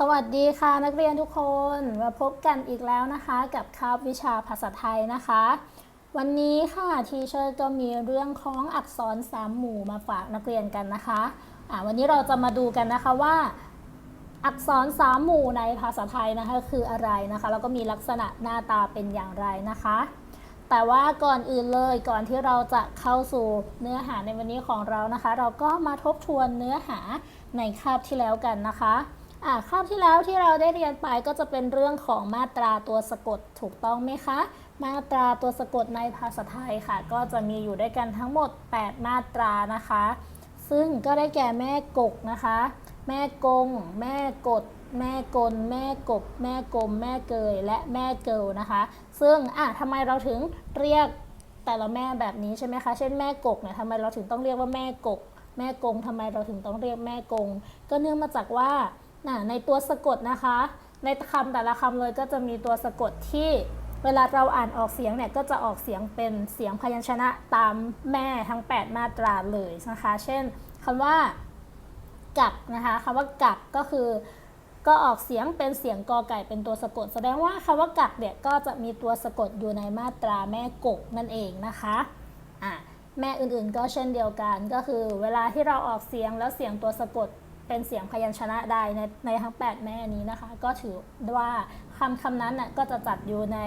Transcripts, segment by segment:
สวัสดีค่ะนักเรียนทุกคนมาพบกันอีกแล้วนะคะ กับคาบวิชาภาษาไทยนะคะ วันนี้ค่ะทีเชอร์ก็มีเรื่องของอักษรสามหมู่มาฝากนักเรียนกันนะคะอ่าวันนี้เราจะมาดูกันนะคะว่า อักษรสามหมู่ในภาษาไทยนะคะคืออะไรนะคะแล้วก็มีลักษณะหน้าตาเป็นอย่างไรนะคะ แต่ว่าก่อนอื่นเลยก่อนที่เราจะเข้าสู่เนื้อหาในวันนี้ของเรานะคะ เราก็มาทบทวนเนื้อหาในคาบที่แล้วกันนะคะ อ่าคาบที่แล้วที่เราได้เรียนไปก็จะเป็นเรื่องของมาตราตัวสะกดถูกต้องไหมคะ มาตราตัวสะกดในภาษาไทยค่ะ ก็จะมีอยู่ด้วยกันทั้งหมด 8 มาตรานะคะ ซึ่งก็ได้แก่แม่กกนะคะ แม่กง แม่กด แม่กล แม่กบ แม่กลม แม่เกย และแม่เกิลนะคะ ซึ่งอะทำไมเราถึงเรียกแต่ละแม่แบบนี้ใช่ไหมคะ เช่นแม่กกเนี่ยทำไมเราถึงต้องเรียกว่าแม่กก แม่กงทำไมเราถึงต้องเรียกแม่กง ก็เนื่องมาจากว่า นะในตัวสะกดนะคะ ในคำแต่ละคำเลยก็จะมีตัวสะกดที่เวลาเราอ่านออกเสียงเนี่ยก็จะออกเสียงเป็นเสียงพยัญชนะตามแม่ทั้ง 8 มาตราเลยนะคะ เช่นคำว่ากักนะคะคำว่ากักก็คือ ก็ออกเสียงเป็นเสียงกอไก่เป็นตัวสะกด แสดงว่าคำว่ากักเนี่ยก็จะมีตัวสะกดอยู่ในมาตราแม่กกนั่นเองนะคะอะแม่อื่นๆก็เช่นเดียวกัน ก็คือ เวลาที่เราออกเสียงแล้วเสียงตัวสะกด เป็นเสียงพยัญชนะใดในในทั้ง 8 แม่นี้นะคะ ก็ถือว่าคำคำนั้นน่ะก็จะจัดอยู่ใน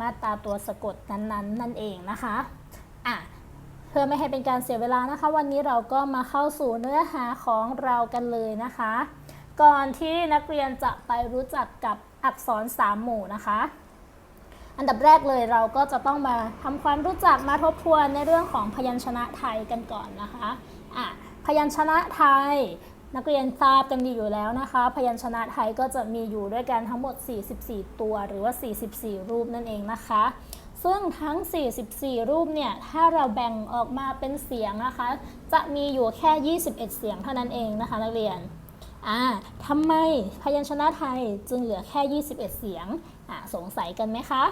มาตราตัวสะกดนั้นๆนั่นเองนะคะอะเพื่อไม่ให้เป็นการเสียเวลานะคะ วันนี้เราก็มาเข้าสู่เนื้อหาของเรากันเลยนะคะ ก่อนที่นักเรียนจะไปรู้จักกับอักษรสามหมู่นะคะอันดับแรกเลยเราก็จะต้องมาทำความรู้จักมาทบทวนในเรื่องของพยัญชนะไทยกันก่อนนะคะอะพยัญชนะไทย นักเรียนทราบกันดีอยู่แล้วนะคะ พยัญชนะไทยก็จะมีอยู่ด้วยกันทั้งหมด 44 ตัว หรือว่า 44 รูปนั่นเองนะคะ ซึ่งทั้ง 44 รูปเนี่ย ถ้าเราแบ่งออกมาเป็นเสียงนะคะ จะมีอยู่แค่ 21 เสียงเท่านั้นเองนะคะ นักเรียนอ่าทำไมพยัญชนะไทยจึงเหลือแค่ 21 เสียงอ่าสงสัยกันไหมคะ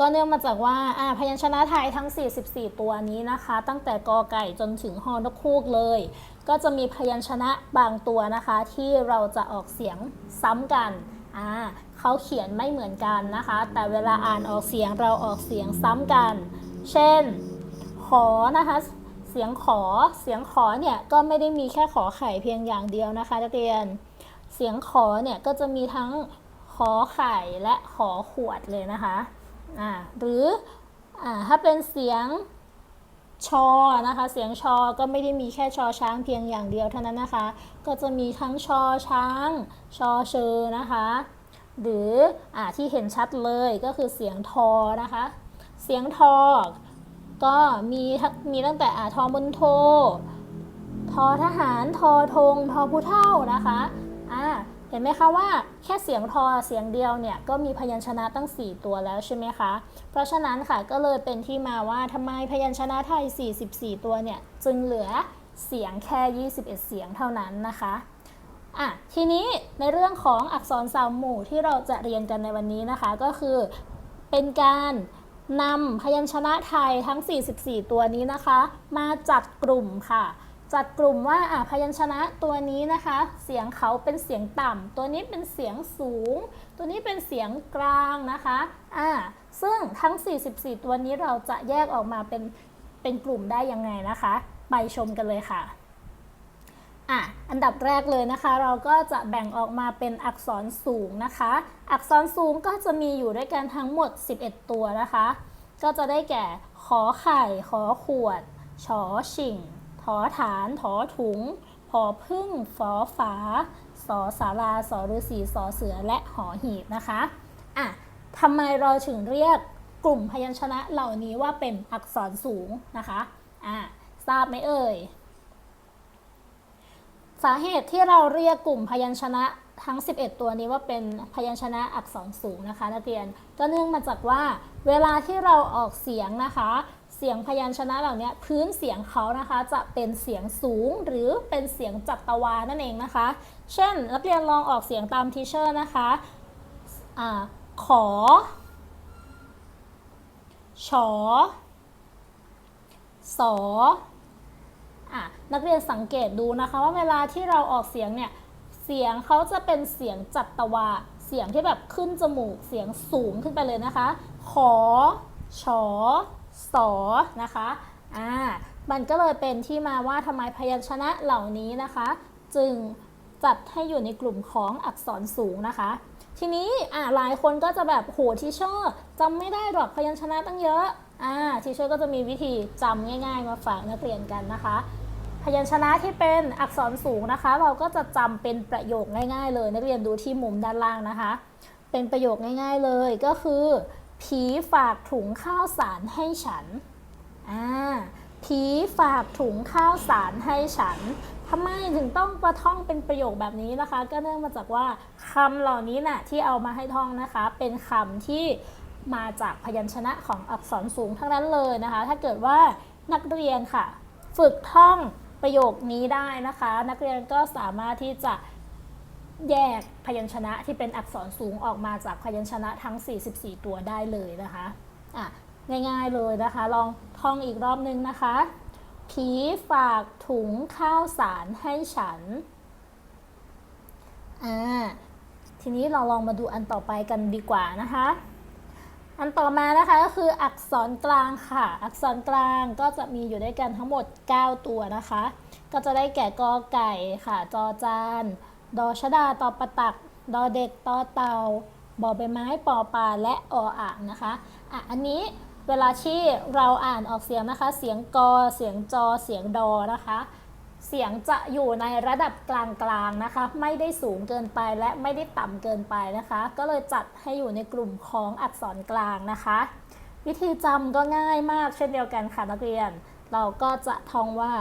ก็เนื่องมาจากว่าอ่าพยัญชนะไทยทั้ง 44 ตัวนี้นะคะ ตั้งแต่กอไก่จนถึงฮอนกคูกเลย ก็จะมีพยัญชนะบางตัวนะคะ ที่เราจะออกเสียงซ้ำกันอ่าเขาเขียนไม่เหมือนกันนะคะ แต่เวลาอ่านออกเสียงเราออกเสียงซ้ำกัน เช่น ขอนะคะเสียงขอเสียงขอเนี่ยก็ไม่ได้มีแค่ขอไข่เพียงอย่างเดียวนะคะนักเรียน เสียงขอเนี่ยก็จะมีทั้งขอไข่และขอขวดเลยนะคะอ่าหรืออ่าถ้าเป็นเสียง ชอนะคะ เสียงชอก็ไม่ได้มีแค่ชอช้างเพียงอย่างเดียวเท่านั้นนะคะ ก็จะมีทั้งชอช้าง ชอเชอนะคะ หรืออ่าที่เห็นชัดเลยก็คือเสียงทอนะคะ เสียงทอ ก็มีมีตั้งแต่อ่าทอบนโท ทอทหาร ทอธงทอผู้เท่านะคะอ่า เห็นไหมคะว่าแค่เสียงทอเสียงเดียวเนี่ยก็มีพยัญชนะตั้ง 4 ตัวแล้วใช่ไหมคะ เพราะฉะนั้นค่ะก็เลยเป็นที่มาว่าทำไมพยัญชนะไทย 44 ตัวเนี่ยจึงเหลือเสียงแค่ 21 เสียงเท่านั้นนะคะอะทีนี้ในเรื่องของอักษรสามหมู่ที่เราจะเรียนกันในวันนี้นะคะก็คือเป็นการนำพยัญชนะไทยทั้ง 44 ตัวนี้นะคะ มาจัดกลุ่มค่ะ จัดกลุ่มว่าอะพยัญชนะตัวนี้นะคะ เสียงเขาเป็นเสียงต่ำ ตัวนี้เป็นเสียงสูง ตัวนี้เป็นเสียงกลางนะคะอ่าซึ่งทั้ง 44 ตัวนี้เราจะแยกออกมาเป็นเป็นกลุ่มได้ยังไงนะคะ ไปชมกันเลยค่ะอะอันดับแรกเลยนะคะ เราก็จะแบ่งออกมาเป็นอักษรสูงนะคะ อักษรสูงก็จะมีอยู่ด้วยกันทั้งหมด 11 ตัวนะคะ ก็จะได้แก่ขอไข่ ขอขวด ชอชิง ถอฐาน ถอถุง พอพึ่งฝอฝา สอสาราสอฤษีสอเสือ และหอหีบนะคะอะทำไมเราถึงเรียกกลุ่มพยัญชนะเหล่านี้ว่าเป็นอักษรสูงนะคะอะทราบไหมเอ่ย สาเหตุที่เราเรียกกลุ่มพยัญชนะทั้ง 11 ตัวนี้ว่าเป็นพยัญชนะอักษรสูงนะคะ นักเรียนก็เนื่องมาจากว่าเวลาที่เราออกเสียงนะคะ เสียงพยัญชนะเหล่านี้พื้นเสียงเขานะคะจะเป็นเสียงสูงหรือเป็นเสียงจัตวานั่นเองนะคะ เช่นนักเรียนลองออกเสียงตามทีเชอร์นะคะอะขอชอสออะนักเรียนสังเกตดูนะคะว่าเวลาที่เราออกเสียงเนี่ยเสียงเขาจะเป็นเสียงจัตวาเสียงที่แบบขึ้นจมูกเสียงสูงขึ้นไปเลยนะคะ ขอชอ สอนะคะอ่ามันก็เลยเป็นที่มาว่าทำไมพยัญชนะเหล่านี้นะคะ จึงจัดให้อยู่ในกลุ่มของอักษรสูงนะคะ ทีนี้อ่าหลายคนก็จะแบบโหทีเชอร์จำไม่ได้หรอกพยัญชนะตั้งเยอะอ่าทีเชอร์ก็จะมีวิธีจำง่าย ๆ มาฝากนักเรียนกันนะคะพยัญชนะที่เป็นอักษรสูงนะคะ เราก็จะจำเป็นประโยคง่าย ๆ เลย นักเรียนดูที่มุมด้านล่างนะคะ เป็นประโยคง่าย ๆเลยก็คือ ผีฝากถุงข้าวสารให้ฉัน อ่า ผีฝากถุงข้าวสารให้ฉันทำไมถึงต้องประท่องเป็นประโยคแบบนี้นะคะ ก็เนื่องมาจากว่าคำเหล่านี้น่ะที่เอามาให้ท่องนะคะ เป็นคำที่มาจากพยัญชนะของอักษรสูงทั้งนั้นเลยนะคะ ถ้าเกิดว่านักเรียนค่ะ ฝึกท่องประโยคนี้ได้นะคะ นักเรียนก็สามารถที่จะ แยกพยัญชนะที่เป็นอักษรสูงออกมาจากพยัญชนะทั้ง 44 ตัวได้เลยนะคะอะง่ายๆเลยนะคะ ลองท่องอีกรอบนึงนะคะ ผีฝากถุงข้าวสารให้ฉันอ่าทีนี้เราลองมาดูอันต่อไปกันดีกว่านะคะ อันต่อมานะคะก็คืออักษรกลางค่ะ อักษรกลางก็จะมีอยู่ด้วยกันทั้งหมด 9 ตัวนะคะ ก็จะได้แก่กอไก่ค่ะ จอจาน ดอชดาตอประตัก ดอเด็กตอเตาบอใบไม้ปอปลาและออ่างนะคะอะอันนี้เวลาที่เราอ่านออกเสียงนะคะ เสียงกอ เสียงจอ เสียงดอนะคะ เสียงจะอยู่ในระดับกลางๆนะคะ ไม่ได้สูงเกินไปและไม่ได้ต่ำเกินไปนะคะ ก็เลยจัดให้อยู่ในกลุ่มของอักษรกลางนะคะ วิธีจำก็ง่ายมากเช่นเดียวกันค่ะนักเรียน เราก็จะท่องว่า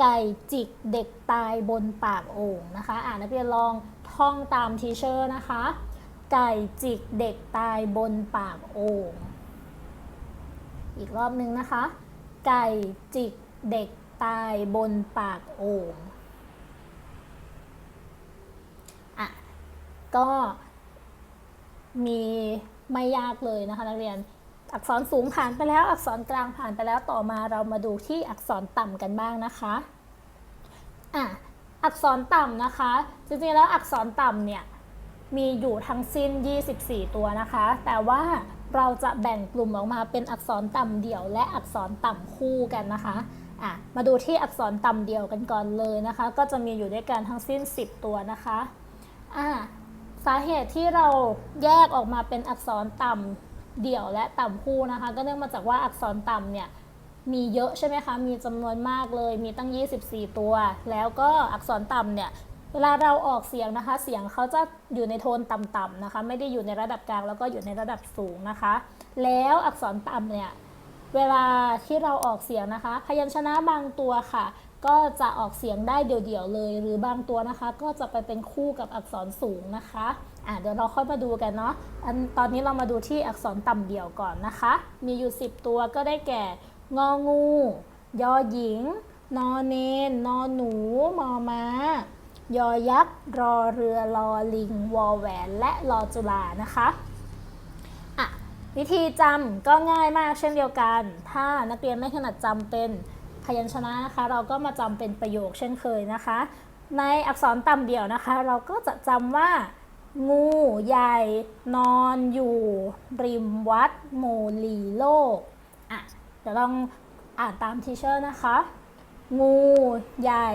ไก่จิกเด็กตายบนปากโอ่งนะคะ อ่านนักเรียนลองท่องตามทีเชอร์นะคะ ไก่จิกเด็กตายบนปากโอ่งอีกรอบนึงนะคะ ไก่จิกเด็กตายบนปากโอ่งอะก็มีไม่ยากเลยนะคะนักเรียน อักษรสูงผ่านไปแล้ว อักษรกลางผ่านไปแล้วต่อมาเรามาดูที่อักษรต่ำกันบ้างนะคะอะอักษรต่ำนะคะ จริงๆแล้วอักษรต่ำเนี่ยมีอยู่ทั้งสิ้น 24 ตัวนะคะ แต่ว่าเราจะแบ่งกลุ่มออกมาเป็นอักษรต่ำเดี่ยว และอักษรต่ำคู่กันนะคะอะมาดูที่อักษรต่ำเดี่ยวกันก่อนเลยนะคะ ก็จะมีอยู่ด้วยกันทั้งสิ้น 10 ตัวนะคะอะสาเหตุที่เราแยกออกมาเป็นอักษรต่ำ เดี่ยวและต่ำคู่นะคะ ก็เนื่องมาจากว่าอักษรต่ำเนี่ยมีเยอะใช่ไหมคะ มีจำนวนมากเลย มีตั้ง 24 ตัว แล้วก็อักษรต่ำเนี่ยเวลาเราออกเสียงนะคะ เสียงเขาจะอยู่ในโทนต่ำๆนะคะ ไม่ได้อยู่ในระดับกลางแล้วก็อยู่ในระดับสูงนะคะ แล้วอักษรต่ำเนี่ยเวลาที่เราออกเสียงนะคะ พยัญชนะบางตัวค่ะ ก็จะออกเสียงได้เดี่ยวๆเลย หรือบางตัวนะคะ ก็จะไปเป็นคู่กับอักษรสูงนะคะ อะเดี๋ยวเราค่อยมาดูกันเนาะอันตอนนี้เรามาดูที่อักษรต่ำเดี่ยวก่อนนะคะ มีอยู่ 10 ตัวก็ได้แก่ งองู ยอหญิง นอเนน นอหนู มอม้ายอยักษ์ รอเรือ รอลิง วอแหวน และรอจุฬานะคะอะวิธีจำก็ง่ายมากเช่นเดียวกัน ถ้านักเรียนไม่ถนัดจำเป็นพยัญชนะนะคะ เราก็มาจำเป็นประโยคเช่นเคยนะคะ ในอักษรต่ำเดี่ยวนะคะ เราก็จะจำว่า งูใหญ่นอนอยู่ ริมวัดโมลีโลกอะเดี๋ยวลองอ่านตามทีเชอร์นะคะ งูใหญ่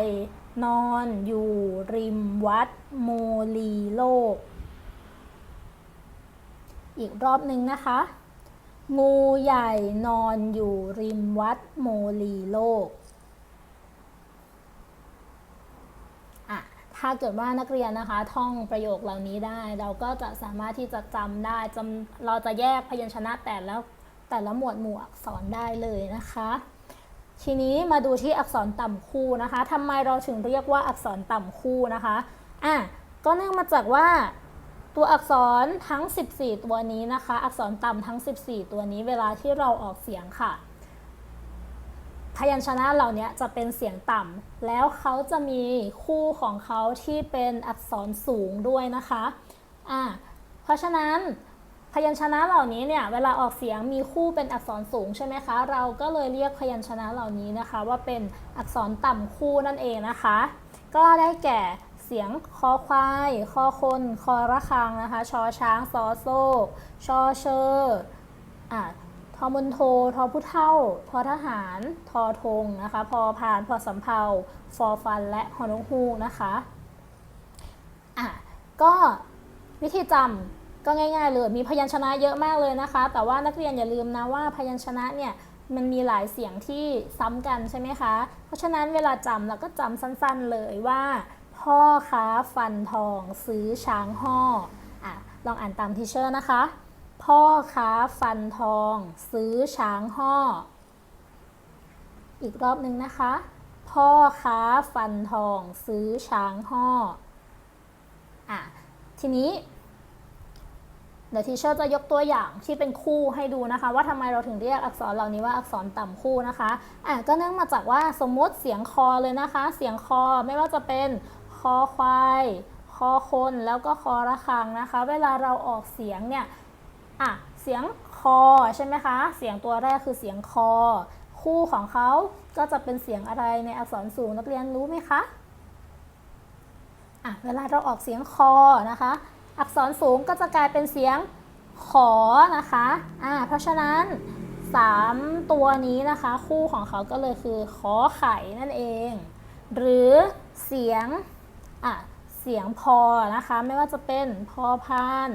นอนอยู่ริมวัดโมลีโลก อีกรอบหนึ่งนะคะ งูใหญ่นอนอยู่ริมวัดโมลีโลก อะ ถ้าเกิดว่านักเรียนนะคะท่องประโยคเหล่านี้ได้ เราก็จะสามารถที่จะจำได้จำเราจะแยกพยัญชนะแต่ละแต่ละหมวดหมู่อักษรได้เลยนะคะ ทีนี้มาดูที่อักษรต่ำคู่นะคะทำไมเราถึงเรียกว่าอักษรต่ำคู่นะคะอะก็เนื่องมาจากว่าตัวอักษรทั้ง 14 ตัวนี้นะคะ อักษรต่ำทั้ง 14 ตัวนี้เวลาที่เราออกเสียงค่ะ พยัญชนะเหล่านี้จะเป็นเสียงต่ำแล้วเขาจะมีคู่ของเขาที่เป็นอักษรสูงด้วยนะคะอะเพราะฉะนั้นพยัญชนะเหล่านี้เนี่ยเวลาออกเสียงมีคู่เป็นอักษรสูงใช่ไหมคะ เราก็เลยเรียกพยัญชนะเหล่านี้นะคะ ว่าเป็นอักษรต่ำคู่นั่นเองนะคะ ก็ได้แก่เสียงคอควายคอคนคอระฆังนะคะชอช้างซอโซชอเชอร์อะ ทอมนโททอผู้เท่า ทอทหาร ทอธงนะคะ พอพาน พอสำเภาฟอฟัน และฮอนกฮูกนะคะ อะ ก็วิธีจำก็ง่ายๆเลย มีพยัญชนะเยอะมากเลยนะคะ แต่ว่านักเรียนอย่าลืมนะว่าพยัญชนะเนี่ยมันมีหลายเสียงที่ซ้ำกันใช่ไหมคะ เพราะฉะนั้นเวลาจำเราก็จำสั้นๆเลยว่า พ่อค้าฟันทองซื้อช้างห่ออะลองอ่านตามทีเชอร์นะคะ พ่อค้าฟันทอง ซื้อช้างห่อ อีกรอบหนึ่งนะคะ พ่อค้าฟันทอง ซื้อช้างห่ออะทีนี้เดี๋ยวทีเชอร์จะยกตัวอย่างที่เป็นคู่ให้ดูนะคะ ว่าทำไมเราถึงเรียกอักษรเหล่านี้ว่าอักษรต่ำคู่นะคะอะก็เนื่องมาจากว่าสมมติเสียงคอเลยนะคะ เสียงคอไม่ว่าจะเป็นคอควายคอคนแล้วก็คอระฆังนะคะ เวลาเราออกเสียงเนี่ย อะเสียงคอใช่ไหมคะ เสียงตัวแรกคือเสียงคอ คู่ของเขาก็จะเป็นเสียงอะไรในอักษรสูงนักเรียนรู้ไหมคะอะเวลาเราออกเสียงคอนะคะ อักษรสูงก็จะกลายเป็นเสียงขอนะคะอ่าเพราะฉะนั้น 3 ตัวนี้นะคะ คู่ของเขาก็เลยคือขอไข่นั่นเอง หรือเสียงอะเสียงพอนะคะ ไม่ว่าจะเป็นพอพาน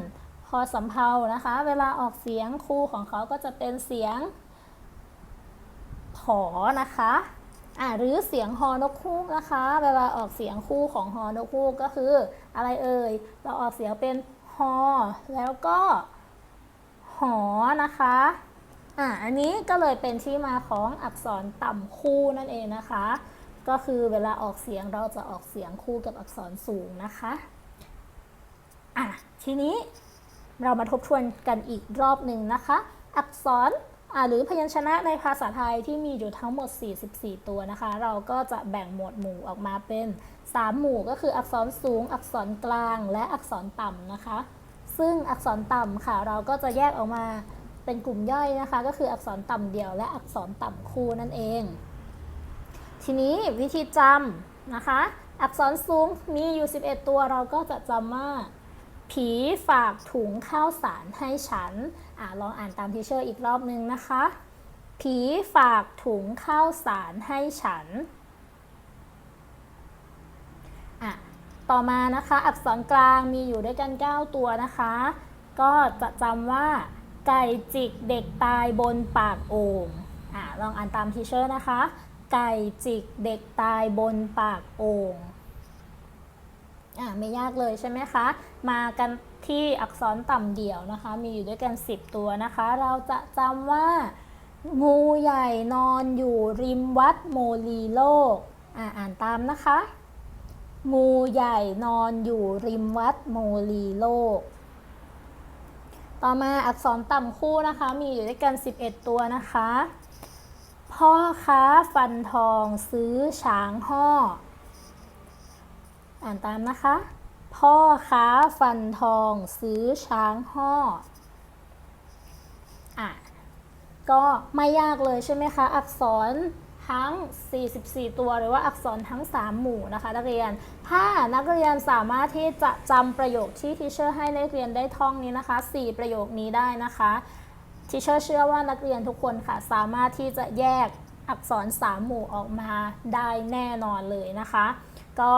พอสำเภานะคะ เวลาออกเสียงคู่ของเขาก็จะเป็นเสียงผอนะคะอะหรือเสียงฮอนกฮูกนะคะ เวลาออกเสียงคู่ของฮอนกฮูกก็คือ อะไรเอ่ย เราออกเสียงเป็นฮอแล้วก็หอนะคะอะอันนี้ก็เลยเป็นที่มาของอักษรต่ำคู่นั่นเองนะคะ ก็คือเวลาออกเสียงเราจะออกเสียงคู่กับอักษรสูงนะคะอะทีนี้ เรามาทบทวนกันอีกรอบหนึ่งนะคะ อักษรหรือพยัญชนะในภาษาไทยที่มีอยู่ทั้งหมด 44 ตัวนะคะ เราก็จะแบ่งหมวดหมู่ออกมาเป็น 3 หมู่ก็คืออักษรสูง อักษรกลางและอักษรต่ำนะคะ ซึ่งอักษรต่ำค่ะ เราก็จะแยกออกมาเป็นกลุ่มย่อยนะคะ ก็คืออักษรต่ำเดี่ยวและอักษรต่ำคู่นั่นเอง ทีนี้วิธีจำนะคะ อักษรสูงมีอยู่ 11 ตัวเราก็จะจำว่า ผีฝากถุงข้าวสารให้ฉันอ่าลองอ่านตามทีเชอร์อีกรอบนึงนะคะ ผีฝากถุงข้าวสารให้ฉันอะต่อมานะคะ อักษรกลางมีอยู่ด้วยกัน 9 ตัวนะคะ ก็จะจำว่า ไก่จิกเด็กตายบนปากโอ่งอะลองอ่านตามทีเชอร์นะคะ ไก่จิกเด็กตายบนปากโอ่ง อ่าไม่ยากเลยใช่ไหมคะ มากันที่อักษรต่ำเดี่ยวนะคะ มีอยู่ด้วยกัน 10 ตัวนะคะ เราจะจำว่า งูใหญ่นอนอยู่ริมวัดโมลีโลกอ่าอ่านตามนะคะ งูใหญ่นอนอยู่ริมวัดโมลีโลก ต่อมาอักษรต่ำคู่นะคะ มีอยู่ด้วยกัน 11 ตัวนะคะ พ่อค้าฟันทองซื้อช้างห่อ อ่านตามนะคะ พ่อค้าฟันทองซื้อช้างห่ออะก็ไม่ยากเลยใช่ไหมคะ อักษรทั้ง 44 ตัวหรือว่าอักษรทั้ง 3 หมู่นะคะนักเรียน ถ้านักเรียนสามารถที่จะจำประโยคที่ทีเชอร์ให้นักเรียนได้ท่องนี้นะคะ 4 ประโยคนี้ได้นะคะทีเชอร์เชื่อว่านักเรียนทุกคนค่ะ สามารถที่จะแยกอักษร 3 หมู่ออกมาได้แน่นอนเลยนะคะ ก็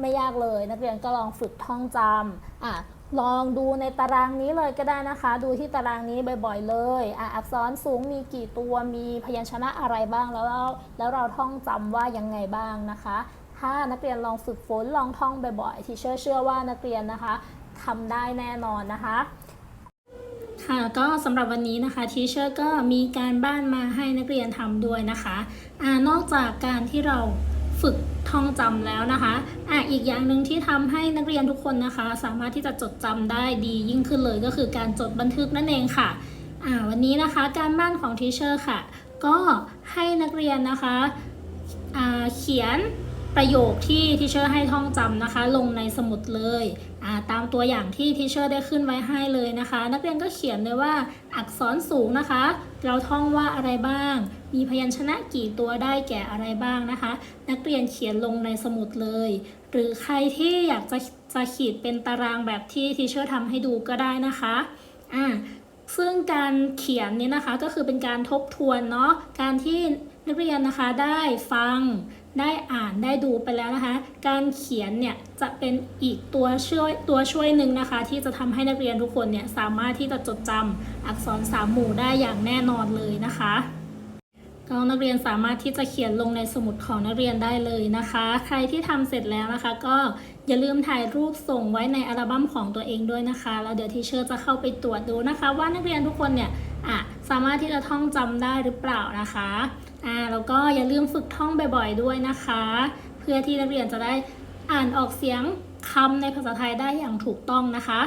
ไม่ยากเลยนักเรียนก็ลองฝึกท่องจำอะลองดูในตารางนี้เลยก็ได้นะคะ ดูที่ตารางนี้บ่อยๆเลยอะอักษรสูงมีกี่ตัวมีพยัญชนะอะไรบ้างแล้วเราแล้วเราท่องจำว่ายังไงบ้างนะคะ ถ้านักเรียนลองฝึกฝนลองท่องบ่อยๆทีเชื่อเชื่อว่านักเรียนนะคะทำได้แน่นอนนะคะค่ะก็สำหรับวันนี้นะคะทีเชอร์ก็มีการบ้านมาให้นักเรียนทำด้วยนะคะอนอกจากการที่เรา ฝึกท่องจำแล้วนะคะอะอีกอย่างหนึ่งที่ทำให้นักเรียนทุกคนนะคะ สามารถที่จะจดจำได้ดียิ่งขึ้นเลยก็คือการจดบันทึกนั่นเองค่ะอ่าวันนี้นะคะการบ้านของทีเชอร์ค่ะ ก็ให้นักเรียนนะคะอ่าเขียนประโยคที่ทีเชอร์ให้ท่องจำนะคะ ลงในสมุดเลยอ่าตามตัวอย่างที่ทีเชอร์ได้ขึ้นไว้ให้เลยนะคะ นักเรียนก็เขียนเลยว่าอักษรสูงนะคะ เราท่องว่าอะไรบ้าง มีพยัญชนะกี่ตัวได้แก่อะไรบ้างนะคะ นักเรียนเขียนลงในสมุดเลย หรือใครที่อยากจะจะขีดเป็นตารางแบบที่ทีเชอร์ทำให้ดูก็ได้นะคะอ่าซึ่งการเขียนนี้นะคะก็คือเป็นการทบทวนเนาะการที่นักเรียนนะคะได้ฟังได้อ่านได้ดูไปแล้วนะคะ การเขียนเนี่ยจะเป็นอีกตัวช่วยตัวช่วยหนึ่งนะคะ ที่จะทำให้นักเรียนทุกคนเนี่ยสามารถที่จะจดจำอักษรสามหมู่ได้อย่างแน่นอนเลยนะคะ ก็นักเรียนสามารถที่จะเขียนลงในสมุดของนักเรียนได้เลยนะคะ ใครที่ทำเสร็จแล้วนะคะ ก็อย่าลืมถ่ายรูปส่งไว้ในอัลบั้มของตัวเองด้วยนะคะ แล้วเดี๋ยวทีเชอร์จะเข้าไปตรวจดูนะคะ ว่านักเรียนทุกคนเนี่ยอะสามารถที่จะท่องจำได้หรือเปล่านะคะอ่าแล้วก็อย่าลืมฝึกท่องบ่อยๆด้วยนะคะ เพื่อที่นักเรียนจะได้อ่านออกเสียงคำในภาษาไทยได้อย่างถูกต้องนะคะ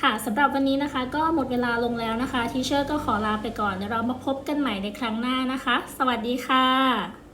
ค่ะสำหรับวันนี้นะคะก็หมดเวลาลงแล้วนะคะ ทีเชอร์ก็ขอลาไปก่อนเดี๋ยวเรามาพบกันใหม่ในครั้งหน้านะคะ สวัสดีค่ะ